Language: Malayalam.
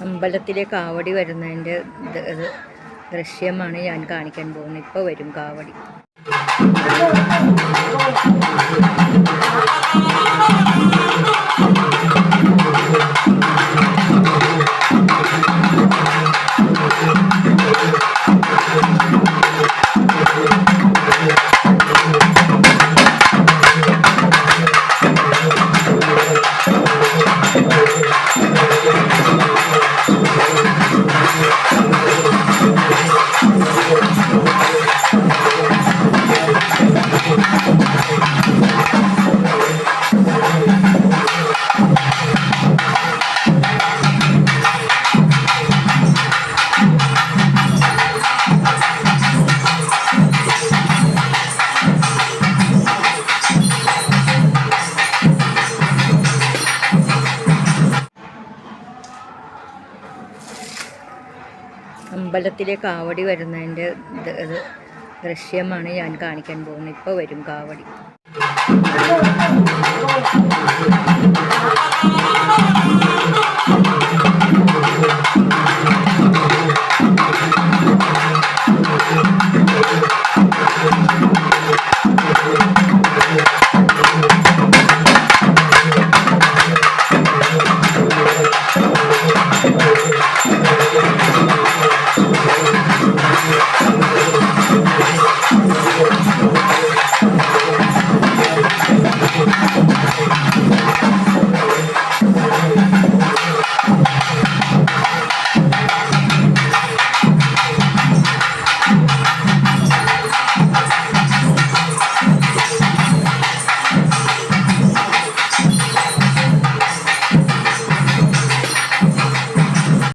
അമ്പലത്തിലെ കാവടി വരുന്നതിന്റെ ദൃശ്യമാണ് ഞാൻ കാണിക്കാൻ പോകുന്നത്. ഇപ്പോൾ വരും കാവടി. അമ്പലത്തിലെ കാവടി വരുന്നതിന്റെ ദൃശ്യമാണ് ഞാൻ കാണിക്കാൻ പോകുന്നത്. ഇപ്പോൾ വരും കാവടി.